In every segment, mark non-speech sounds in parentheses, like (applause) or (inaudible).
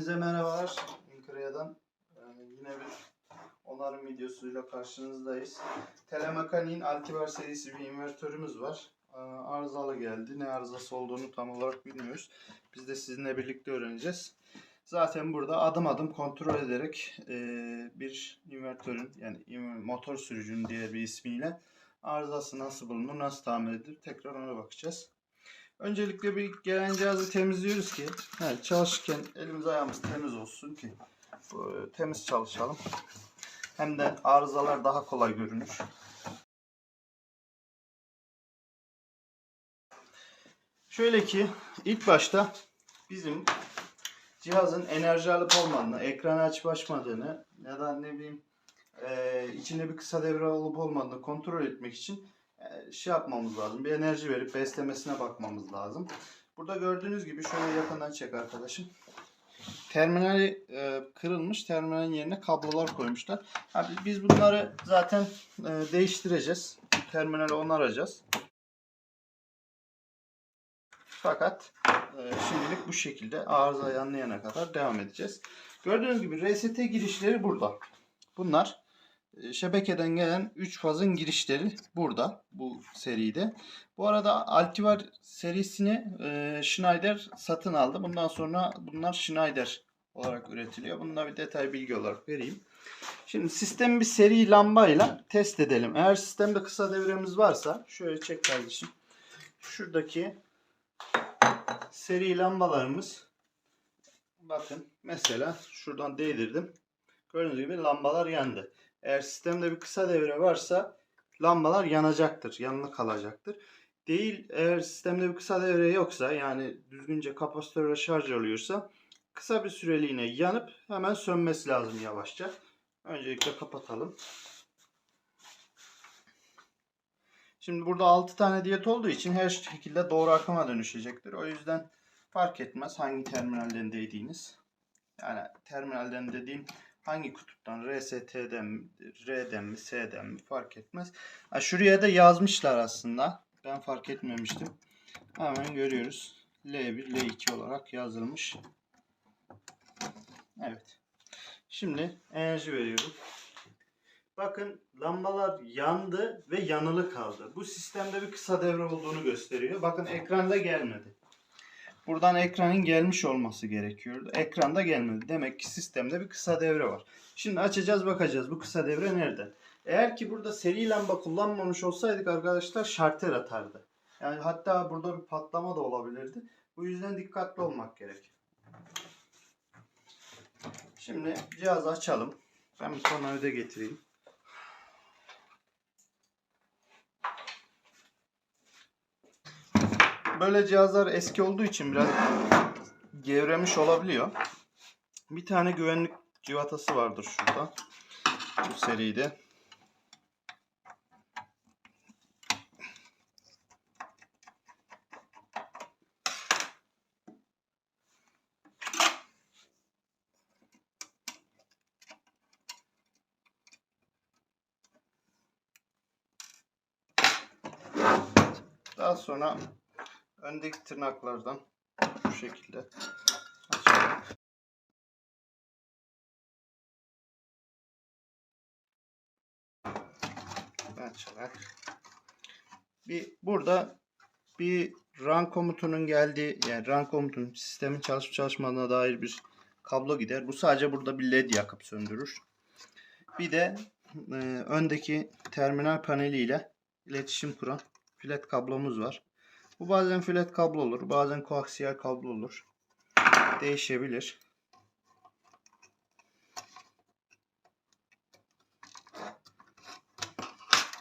Hepinize merhabalar. Ankara'dan Ee, yine bir onarım videosuyla karşınızdayız. Telemekaniğin Altivar serisi bir invertörümüz var. Ee, arızalı geldi. Ne arızası olduğunu tam olarak bilmiyoruz. Biz de sizinle birlikte öğreneceğiz. Zaten burada adım adım kontrol ederek e, bir invertörün yani motor sürücünün diğer bir ismiyle arızası nasıl bulunur, nasıl tamir edilir tekrar ona bakacağız. Öncelikle bir gelen cihazı temizliyoruz ki evet, çalışırken elimiz ayağımız temiz olsun ki e, temiz çalışalım. Hem de arızalar daha kolay görünür. Şöyle ki ilk başta bizim cihazın enerji alıp olmadığını, ekranı açıp açmadığını ya da ne bileyim e, içinde bir kısa devre olup olmadığını kontrol etmek için şey yapmamız lazım. Bir enerji verip beslemesine bakmamız lazım. Burada gördüğünüz gibi şöyle yakından çek arkadaşım. Terminali e, kırılmış. Terminalin yerine kablolar koymuşlar. Ha, biz- bunları zaten e, değiştireceğiz. Terminali onaracağız. Fakat e, şimdilik bu şekilde arıza yanlayana kadar devam edeceğiz. Gördüğünüz gibi RST girişleri burada. Bunlar şebekeden gelen 3 fazın girişleri burada bu seride. Bu arada Altivar serisini e, Schneider satın aldı. Bundan sonra bunlar Schneider olarak üretiliyor. Bunu da bir detay bilgi olarak vereyim. Şimdi sistemi bir seri lambayla test edelim. Eğer sistemde kısa devremiz varsa şöyle çek kardeşim. Şuradaki seri lambalarımız bakın mesela şuradan değdirdim. Gördüğünüz gibi lambalar yandı. Eğer sistemde bir kısa devre varsa lambalar yanacaktır, yanılı kalacaktır. Değil eğer sistemde bir kısa devre yoksa yani düzgünce kapasitörle şarj oluyorsa kısa bir süreliğine yanıp hemen sönmesi lazım yavaşça. Öncelikle kapatalım. Şimdi burada 6 tane diyet olduğu için her şekilde doğru akıma dönüşecektir. O yüzden fark etmez hangi terminalden değdiğiniz. Yani terminalden dediğim hangi kutuptan RST'den mi, R'den mi S'den mi fark etmez. Ha, şuraya da yazmışlar aslında. Ben fark etmemiştim. Hemen görüyoruz. L1, L2 olarak yazılmış. Evet. Şimdi enerji veriyorum. Bakın lambalar yandı ve yanılı kaldı. Bu sistemde bir kısa devre olduğunu gösteriyor. Bakın ekranda gelmedi. Buradan ekranın gelmiş olması gerekiyordu. Ekranda gelmedi. Demek ki sistemde bir kısa devre var. Şimdi açacağız bakacağız bu kısa devre nerede? Eğer ki burada seri lamba kullanmamış olsaydık arkadaşlar şarter atardı. Yani hatta burada bir patlama da olabilirdi. Bu yüzden dikkatli olmak gerek. Şimdi cihazı açalım. Ben bir tornavida getireyim. Böyle cihazlar eski olduğu için biraz gevremiş olabiliyor. Bir tane güvenlik civatası vardır şurada. Bu seride. Daha sonra öndeki tırnaklardan bu şekilde açalım. Açarak. Bir burada bir run komutunun geldiği yani run komutunun sistemin çalışıp çalışmadığına dair bir kablo gider. Bu sadece burada bir led yakıp söndürür. Bir de e, öndeki terminal paneliyle iletişim kuran filet kablomuz var. Bu bazen filet kablo olur, bazen koaksiyel kablo olur. Değişebilir.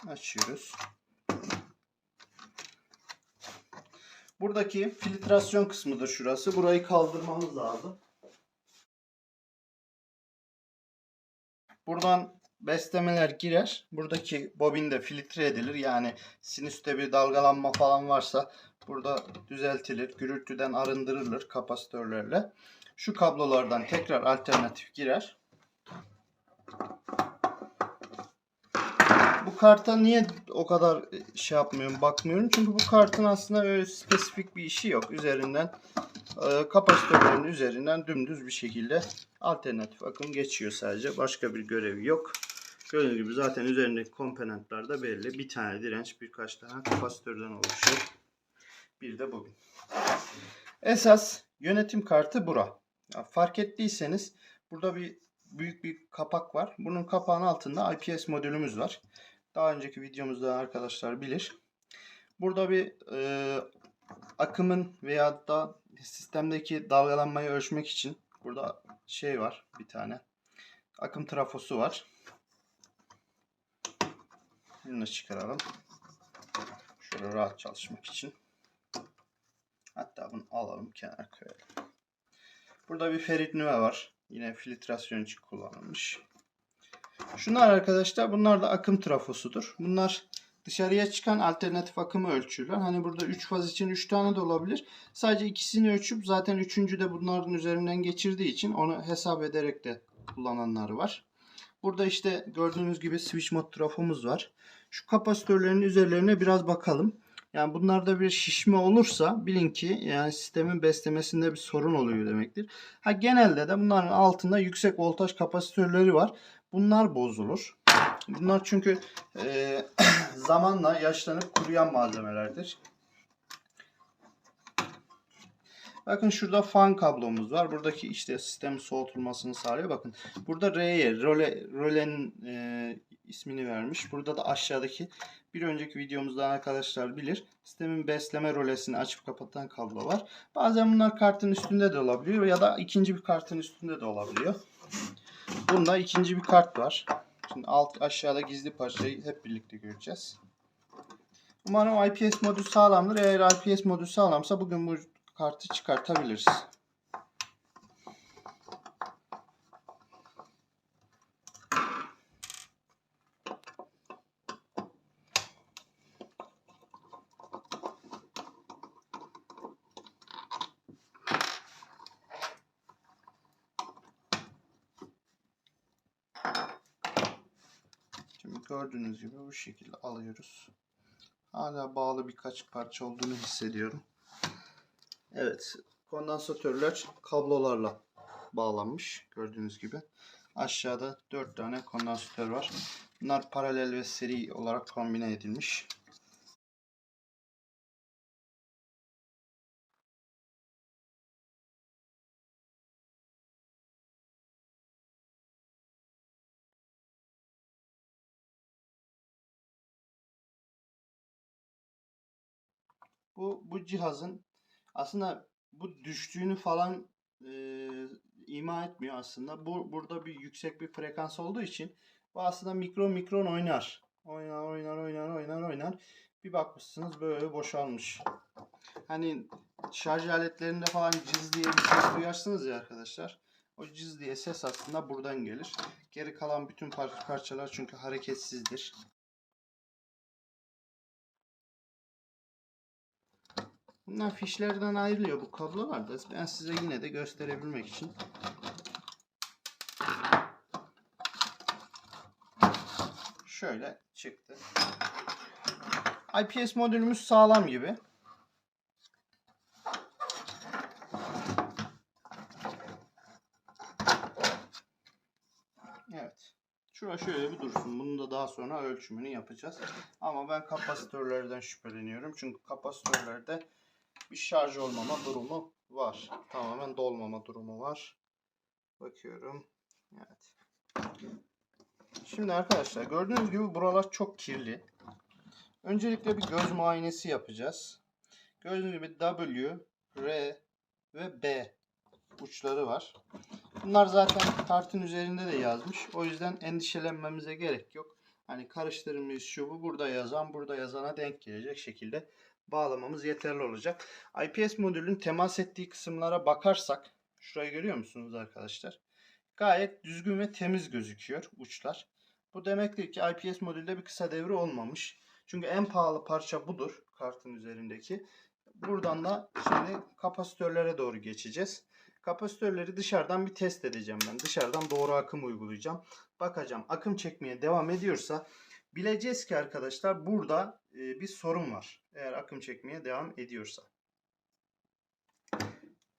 Açıyoruz. Buradaki filtrasyon kısmıdır şurası. Burayı kaldırmamız lazım. Buradan beslemeler girer. Buradaki bobin de filtre edilir. Yani sinüste bir dalgalanma falan varsa burada düzeltilir. Gürültüden arındırılır kapasitörlerle. Şu kablolardan tekrar alternatif girer. Bu karta niye o kadar şey yapmıyorum, bakmıyorum? Çünkü bu kartın aslında öyle spesifik bir işi yok. Üzerinden e, kapasitörlerin üzerinden dümdüz bir şekilde alternatif akım geçiyor sadece. Başka bir görevi yok. Gördüğünüz gibi zaten üzerindeki komponentler de belli. Bir tane direnç, birkaç tane kapasitörden oluşuyor. Bir de bugün. Esas yönetim kartı bura. Ya fark ettiyseniz burada bir büyük bir kapak var. Bunun kapağının altında IPS modülümüz var. Daha önceki videomuzda arkadaşlar bilir. Burada bir e, akımın veya da sistemdeki dalgalanmayı ölçmek için burada şey var bir tane. Akım trafosu var. Bunu da çıkaralım. Şöyle rahat çalışmak için. Hatta bunu alalım kenara koyalım. Burada bir ferit nüve var. Yine filtrasyon için kullanılmış. Şunlar arkadaşlar bunlar da akım trafosudur. Bunlar dışarıya çıkan alternatif akımı ölçüyorlar. Hani burada 3 faz için 3 tane de olabilir. Sadece ikisini ölçüp zaten üçüncü de bunların üzerinden geçirdiği için onu hesap ederek de kullananları var. Burada işte gördüğünüz gibi switch mod trafomuz var. Şu kapasitörlerin üzerlerine biraz bakalım. Yani bunlarda bir şişme olursa bilin ki yani sistemin beslemesinde bir sorun oluyor demektir. Ha genelde de bunların altında yüksek voltaj kapasitörleri var. Bunlar bozulur. Bunlar çünkü e, (clears throat) zamanla yaşlanıp kuruyan malzemelerdir. Bakın şurada fan kablomuz var. Buradaki işte sistem soğutulmasını sağlıyor. Bakın burada R'ye, role, rolenin e, ismini vermiş. Burada da aşağıdaki bir önceki videomuzda arkadaşlar bilir. Sistemin besleme rolesini açıp kapatan kablo var. Bazen bunlar kartın üstünde de olabiliyor ya da ikinci bir kartın üstünde de olabiliyor. Bunda ikinci bir kart var. Şimdi alt aşağıda gizli parçayı hep birlikte göreceğiz. Umarım IPS modü sağlamdır. Eğer IPS modü sağlamsa bugün bu kartı çıkartabiliriz. Şimdi gördüğünüz gibi bu şekilde alıyoruz. Hala bağlı birkaç parça olduğunu hissediyorum. Evet, kondansatörler kablolarla bağlanmış gördüğünüz gibi. Aşağıda 4 tane kondansatör var. Bunlar paralel ve seri olarak kombine edilmiş. Bu bu cihazın aslında bu düştüğünü falan e, ima etmiyor aslında. Bu burada bir yüksek bir frekans olduğu için bu aslında mikron mikron oynar. Oynar oynar oynar oynar oynar. Bir bakmışsınız böyle boşalmış. Hani şarj aletlerinde falan cız diye bir ses duyarsınız ya arkadaşlar. O cız diye ses aslında buradan gelir. Geri kalan bütün par- parçalar çünkü hareketsizdir. Bunlar fişlerden ayrılıyor bu kablolar da. Ben size yine de gösterebilmek için. Şöyle çıktı. IPS modülümüz sağlam gibi. Evet. Şura şöyle bir dursun. Bunu da daha sonra ölçümünü yapacağız. Ama ben kapasitörlerden şüpheleniyorum. Çünkü kapasitörlerde bir şarj olmama durumu var. Tamamen dolmama durumu var. Bakıyorum. Evet. Şimdi arkadaşlar gördüğünüz gibi buralar çok kirli. Öncelikle bir göz muayenesi yapacağız. Gördüğünüz gibi W, R ve B uçları var. Bunlar zaten kartın üzerinde de yazmış. O yüzden endişelenmemize gerek yok. Hani karıştırmış şu bu burada yazan burada yazana denk gelecek şekilde bağlamamız yeterli olacak. IPS modülün temas ettiği kısımlara bakarsak şurayı görüyor musunuz arkadaşlar? Gayet düzgün ve temiz gözüküyor uçlar. Bu demektir ki IPS modülde bir kısa devre olmamış. Çünkü en pahalı parça budur kartın üzerindeki. Buradan da şimdi kapasitörlere doğru geçeceğiz. Kapasitörleri dışarıdan bir test edeceğim ben. Dışarıdan doğru akım uygulayacağım. Bakacağım akım çekmeye devam ediyorsa bileceğiz ki arkadaşlar burada e, bir sorun var. Eğer akım çekmeye devam ediyorsa.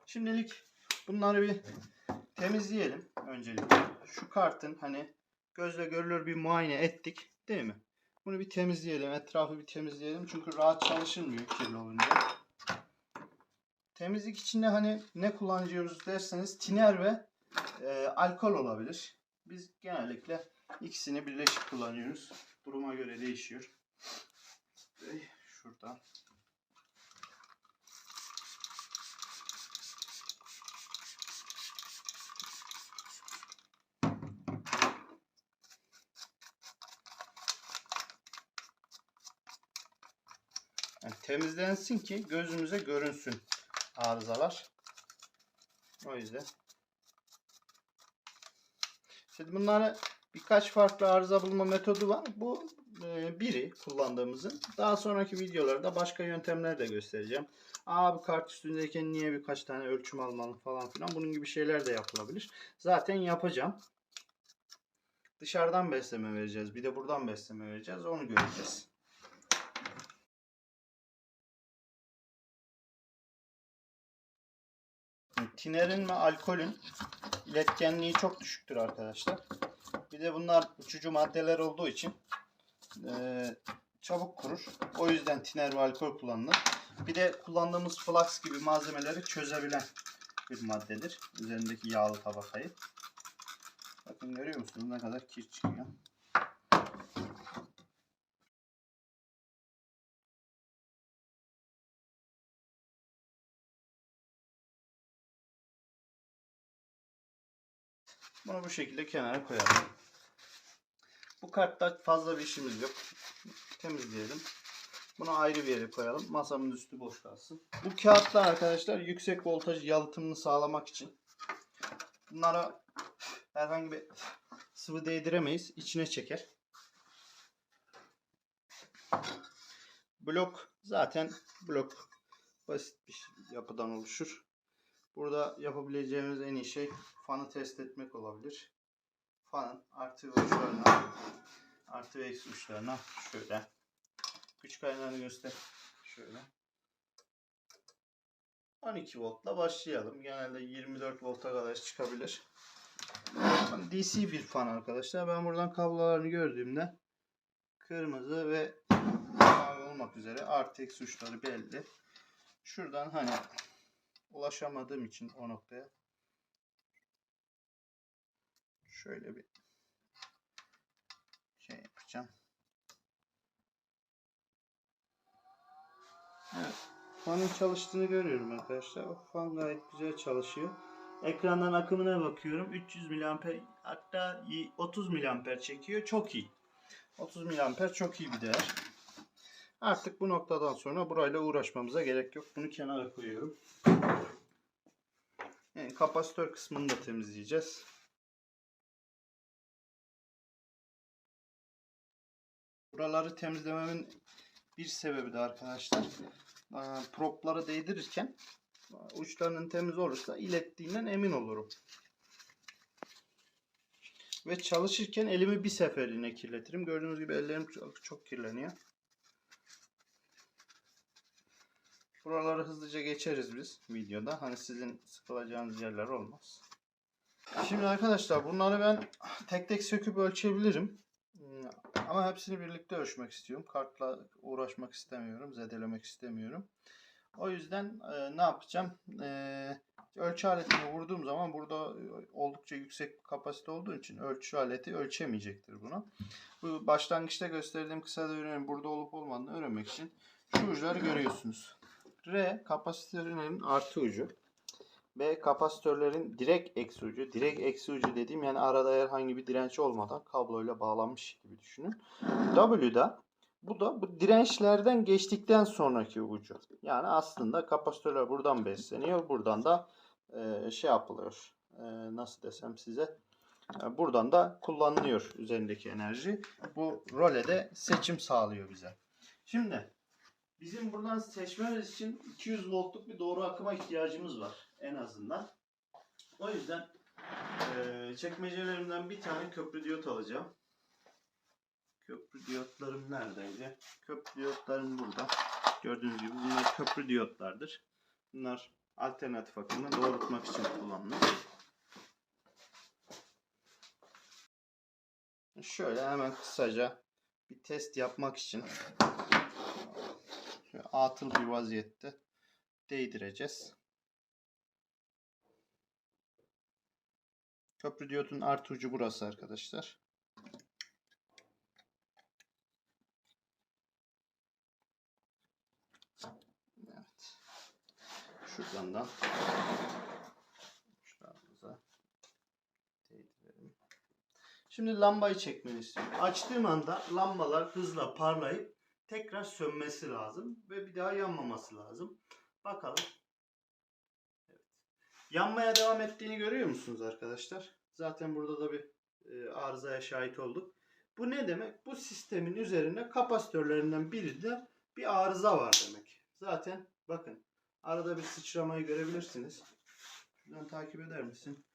Şimdilik bunları bir temizleyelim öncelikle. Şu kartın hani gözle görülür bir muayene ettik değil mi? Bunu bir temizleyelim. Etrafı bir temizleyelim. Çünkü rahat çalışılmıyor kirli olunca. Temizlik için de hani ne kullanıyoruz derseniz tiner ve e, alkol olabilir. Biz genellikle ikisini birleşik kullanıyoruz. Duruma göre değişiyor. Ey, Şuradan. Yani temizlensin ki gözümüze görünsün arızalar. O yüzden. Şimdi bunları birkaç farklı arıza bulma metodu var. Bu e, biri kullandığımızın. Daha sonraki videolarda başka yöntemler de göstereceğim. Abi kart üstündeyken niye birkaç tane ölçüm almalı falan filan. Bunun gibi şeyler de yapılabilir. Zaten yapacağım. Dışarıdan besleme vereceğiz. Bir de buradan besleme vereceğiz. Onu göreceğiz. Tinerin ve alkolün iletkenliği çok düşüktür arkadaşlar. Bir de bunlar uçucu maddeler olduğu için eee, çabuk kurur. O yüzden tiner ve alkol kullanılır. Bir de kullandığımız flaks gibi malzemeleri çözebilen bir maddedir. Üzerindeki yağlı tabakayı. Bakın görüyor musunuz ne kadar kir çıkıyor. Bunu bu şekilde kenara koyalım. Bu kartta fazla bir işimiz yok. Temizleyelim. Bunu ayrı bir yere koyalım. Masamın üstü boş kalsın. Bu kağıtlar arkadaşlar yüksek voltaj yalıtımını sağlamak için. Bunlara herhangi bir sıvı değdiremeyiz. İçine çeker. Blok zaten blok basit bir yapıdan oluşur. Burada yapabileceğimiz en iyi şey fanı test etmek olabilir. Fanın artı ve uçlarına artı ve eksi uçlarına şöyle güç kaynağını göster. Şöyle 12 voltla başlayalım. Genelde 24 volta kadar çıkabilir. DC bir fan arkadaşlar. Ben buradan kablolarını gördüğümde kırmızı ve mavi olmak üzere artı eksi uçları belli. Şuradan hani ulaşamadığım için o noktaya şöyle bir şey yapacağım. Evet. Fanın çalıştığını görüyorum arkadaşlar. O fan gayet güzel çalışıyor. Ekrandan akımına bakıyorum. 300 mAh hatta 30 mAh çekiyor. Çok iyi. 30 mAh çok iyi bir değer. Artık bu noktadan sonra burayla uğraşmamıza gerek yok. Bunu kenara koyuyorum. Yani kapasitör kısmını da temizleyeceğiz. Buraları temizlememin bir sebebi de arkadaşlar e, propları değdirirken uçlarının temiz olursa ilettiğinden emin olurum. Ve çalışırken elimi bir seferliğine kirletirim. Gördüğünüz gibi ellerim çok kirleniyor. Buraları hızlıca geçeriz biz videoda. Hani sizin sıkılacağınız yerler olmaz. Şimdi arkadaşlar bunları ben tek tek söküp ölçebilirim. Hmm, Ama hepsini birlikte ölçmek istiyorum. Kartla uğraşmak istemiyorum. Zedelemek istemiyorum. O yüzden e, ne yapacağım? E, ölçü aletini vurduğum zaman burada oldukça yüksek kapasite olduğu için ölçü aleti ölçemeyecektir bunu. Bu başlangıçta gösterdiğim kısa devrenin burada olup olmadığını öğrenmek için şu uçları görüyorsunuz. R kapasitörlerin artı ucu. B kapasitörlerin direkt eksi ucu. Direkt eksi ucu dediğim yani arada herhangi bir direnç olmadan kabloyla bağlanmış gibi düşünün. W da bu da bu dirençlerden geçtikten sonraki ucu. Yani aslında kapasitörler buradan besleniyor. Buradan da e, şey yapılıyor. E, nasıl desem size. E, buradan da kullanılıyor üzerindeki enerji. Bu role de seçim sağlıyor bize. Şimdi Bizim buradan seçmemiz için 200 voltluk bir doğru akıma ihtiyacımız var en azından. O yüzden eee çekmecelerimden bir tane köprü diyot alacağım. Köprü diyotlarım neredeydi? Köprü diyotlarım burada. Gördüğünüz gibi bunlar köprü diyotlardır. Bunlar alternatif akımını doğrultmak için kullanılır. Şöyle hemen kısaca bir test yapmak için şöyle atıl bir vaziyette değdireceğiz. Köprü diyotun artı ucu burası arkadaşlar. Evet. Şuradan da. Şimdi lambayı çekmeni istiyorum. Açtığım anda lambalar hızla parlayıp tekrar sönmesi lazım ve bir daha yanmaması lazım. Bakalım. Evet. Yanmaya devam ettiğini görüyor musunuz arkadaşlar? Zaten burada da bir e, arızaya şahit olduk. Bu ne demek? Bu sistemin üzerinde kapasitörlerinden birinde bir arıza var demek. Zaten bakın arada bir sıçramayı görebilirsiniz. Şuradan takip eder misin?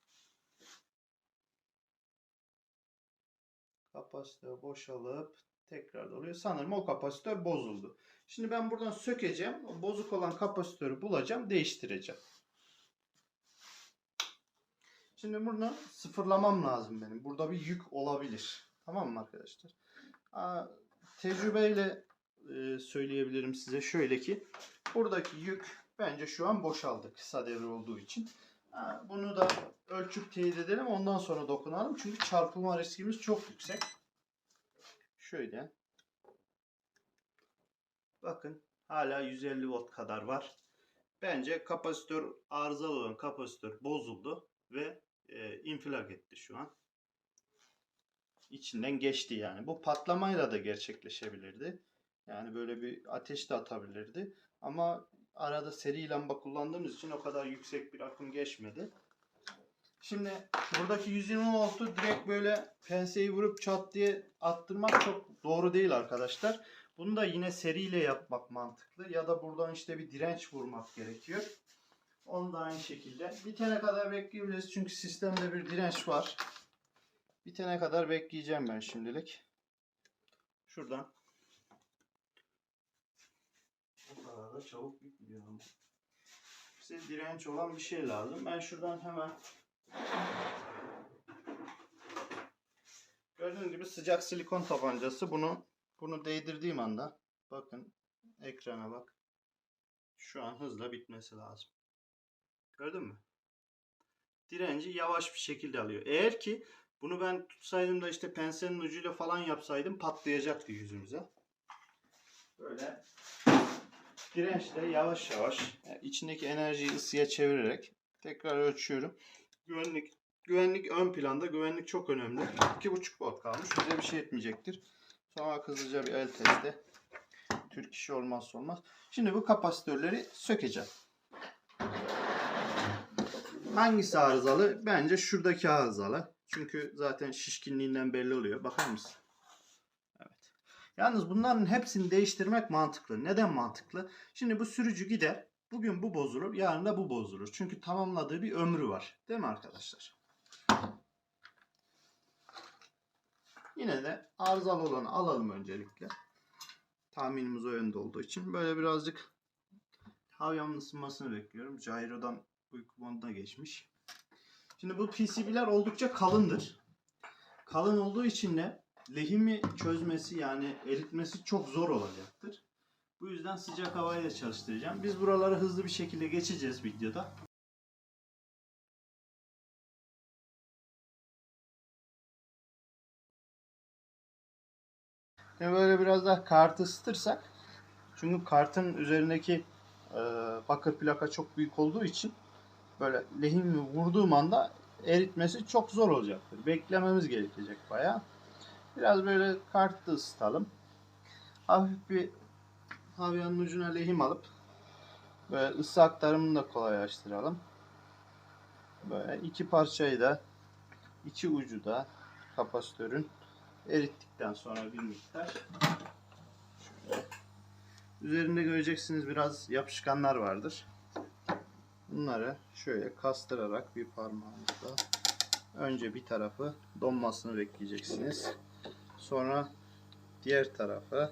Kapasitör boşalıp tekrar doluyor. Sanırım o kapasitör bozuldu. Şimdi ben buradan sökeceğim. O bozuk olan kapasitörü bulacağım. Değiştireceğim. Şimdi bunu sıfırlamam lazım benim. Burada bir yük olabilir. Tamam mı arkadaşlar? Tecrübeyle e, söyleyebilirim size şöyle ki buradaki yük bence şu an boşaldı kısa devre olduğu için. Bunu da ölçüp teyit edelim ondan sonra dokunalım. Çünkü çarpılma riskimiz çok yüksek. Şöyle. Bakın hala 150 volt kadar var. Bence kapasitör arızalı olan kapasitör bozuldu ve e, infilak etti şu an. İçinden geçti yani. Bu patlamayla da gerçekleşebilirdi. Yani böyle bir ateş de atabilirdi. Ama arada seri lamba kullandığımız için o kadar yüksek bir akım geçmedi. Şimdi buradaki 120 voltu direkt böyle penseyi vurup çat diye attırmak çok doğru değil arkadaşlar. Bunu da yine seriyle yapmak mantıklı. Ya da buradan işte bir direnç vurmak gerekiyor. Onu da aynı şekilde. Bitene kadar bekleyebiliriz. Çünkü sistemde bir direnç var. Bitene kadar bekleyeceğim ben şimdilik. Şuradan. O kadar da çabuk bitmiyor ama. Bize direnç olan bir şey lazım. Ben şuradan hemen Gördüğünüz gibi sıcak silikon tabancası. Bunu bunu değdirdiğim anda bakın ekrana bak. Şu an hızla bitmesi lazım. Gördün mü? Direnci yavaş bir şekilde alıyor. Eğer ki bunu ben tutsaydım da işte pensenin ucuyla falan yapsaydım patlayacaktı yüzümüze. Böyle dirençle yavaş yavaş yani içindeki enerjiyi ısıya çevirerek tekrar ölçüyorum. Güvenlik güvenlik ön planda. Güvenlik çok önemli. 2.5 volt kalmış. Bize bir şey etmeyecektir. Sonra hızlıca bir el testi. Türk işi olmazsa olmaz. Şimdi bu kapasitörleri sökeceğim. Hangisi arızalı? Bence şuradaki arızalı. Çünkü zaten şişkinliğinden belli oluyor. Bakar mısın? Evet. Yalnız bunların hepsini değiştirmek mantıklı. Neden mantıklı? Şimdi bu sürücü gider. Bugün bu bozulur, yarın da bu bozulur. Çünkü tamamladığı bir ömrü var. Değil mi arkadaşlar? Yine de arızalı olanı alalım öncelikle. Tahminimiz o yönde olduğu için. Böyle birazcık havyamın ısınmasını bekliyorum. Gyro'dan uyku moduna geçmiş. Şimdi bu PCB'ler oldukça kalındır. Kalın olduğu için de lehimi çözmesi yani eritmesi çok zor olacaktır. Bu yüzden sıcak havayla çalıştıracağım. Biz buraları hızlı bir şekilde geçeceğiz videoda. Ve böyle biraz daha kartı ısıtırsak çünkü kartın üzerindeki e, bakır plaka çok büyük olduğu için böyle lehimi vurduğum anda eritmesi çok zor olacaktır. Beklememiz gerekecek bayağı. Biraz böyle kartı ısıtalım. Hafif bir havyanın ucuna lehim alıp böyle ısı aktarımını da kolaylaştıralım. Böyle iki parçayı da iki ucu da kapasitörün erittikten sonra bir miktar üzerinde göreceksiniz biraz yapışkanlar vardır. Bunları şöyle kastırarak bir parmağınızla önce bir tarafı donmasını bekleyeceksiniz. Sonra diğer tarafı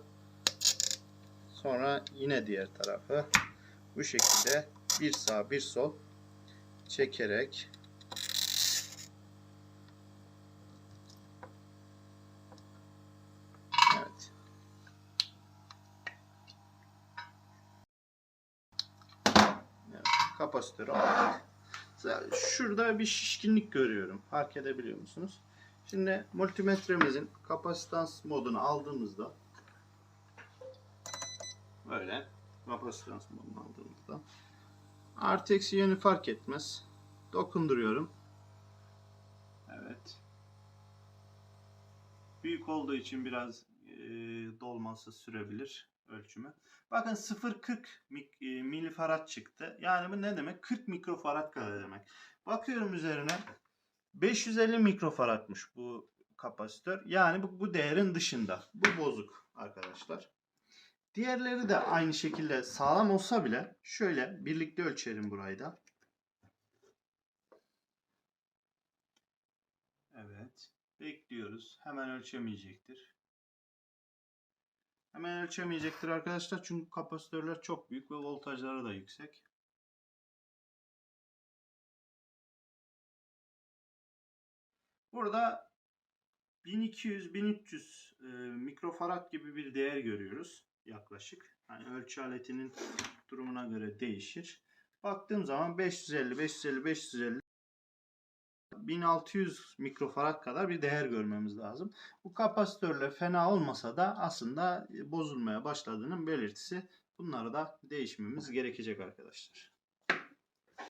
sonra yine diğer tarafı bu şekilde bir sağ bir sol çekerek Evet. Evet, kapasitörü aldık. Şurada bir şişkinlik görüyorum. Fark edebiliyor musunuz? Şimdi multimetremizin kapasitans modunu aldığımızda böyle kapasitans modunu aldığımızda artı eksi yönü fark etmez. Dokunduruyorum. Evet. Büyük olduğu için biraz e, dolması sürebilir ölçümü. Bakın 0.40 mik- e, milifarad çıktı. Yani bu ne demek? 40 mikrofarad kadar demek. Bakıyorum üzerine 550 mikrofaradmış bu kapasitör. Yani bu, bu değerin dışında. Bu bozuk arkadaşlar. Diğerleri de aynı şekilde sağlam olsa bile şöyle birlikte ölçelim burayı da. Evet. Bekliyoruz. Hemen ölçemeyecektir. Hemen ölçemeyecektir arkadaşlar. Çünkü kapasitörler çok büyük ve voltajları da yüksek. Burada 1200-1300 e, mikrofarad gibi bir değer görüyoruz yaklaşık. Yani ölçü aletinin durumuna göre değişir. Baktığım zaman 550, 550, 550 1600 mikrofarad kadar bir değer görmemiz lazım. Bu kapasitörle fena olmasa da aslında bozulmaya başladığının belirtisi. Bunları da değişmemiz gerekecek arkadaşlar.